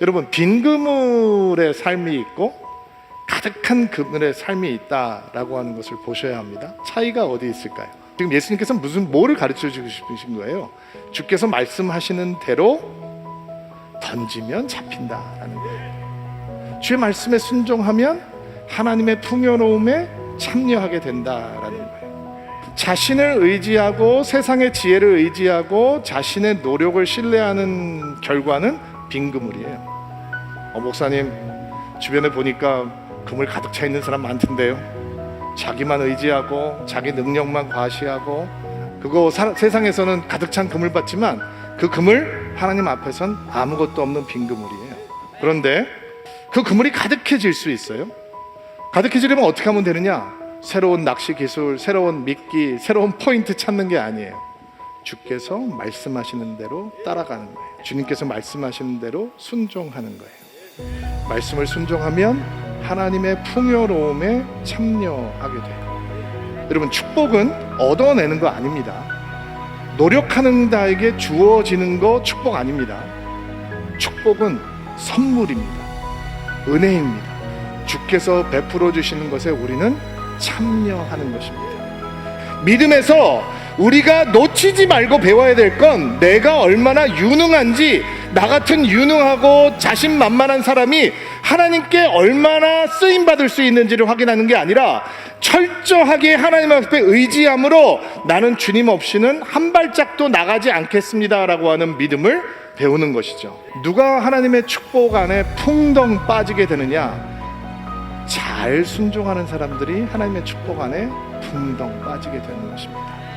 여러분 빈 그물의 삶이 있고 가득한 그물의 삶이 있다라고 하는 것을 보셔야 합니다. 차이가 어디 있을까요? 지금 예수님께서 무슨 뭐를 가르쳐 주고 싶으신 거예요? 주께서 말씀하시는 대로 던지면 잡힌다라는 거예요. 주의 말씀에 순종하면 하나님의 풍요로움에 참여하게 된다라는 거예요. 자신을 의지하고 세상의 지혜를 의지하고 자신의 노력을 신뢰하는 결과는 빈 그물이에요. 어, 목사님 주변에 보니까 그물 가득 차 있는 사람 많던데요. 자기만 의지하고 자기 능력만 과시하고 그거 사- 세상에서는 가득 찬 그물 같지만 그 그물 하나님 앞에선 아무것도 없는 빈 그물이에요. 그런데 그 그물이 가득해질 수 있어요. 가득해지려면 어떻게 하면 되느냐? 새로운 낚시 기술, 새로운 미끼, 새로운 포인트 찾는 게 아니에요. 주께서 말씀하시는 대로 따라가는 거예요. 주님께서 말씀하시는 대로 순종하는 거예요. 말씀을 순종하면 하나님의 풍요로움에 참여하게 돼요. 여러분 축복은 얻어내는 거 아닙니다. 노력하는 자에게 주어지는 거 축복 아닙니다. 축복은 선물입니다. 은혜입니다. 주께서 베풀어 주시는 것에 우리는 참여하는 것입니다. 믿음에서 우리가 놓치지 말고 배워야 될 건 내가 얼마나 유능한지 나 같은 유능하고 자신만만한 사람이 하나님께 얼마나 쓰임 받을 수 있는지를 확인하는 게 아니라 철저하게 하나님 앞에 의지함으로 나는 주님 없이는 한 발짝도 나가지 않겠습니다라고 하는 믿음을 배우는 것이죠. 누가 하나님의 축복 안에 풍덩 빠지게 되느냐? 잘 순종하는 사람들이 하나님의 축복 안에 풍덩 빠지게 되는 것입니다.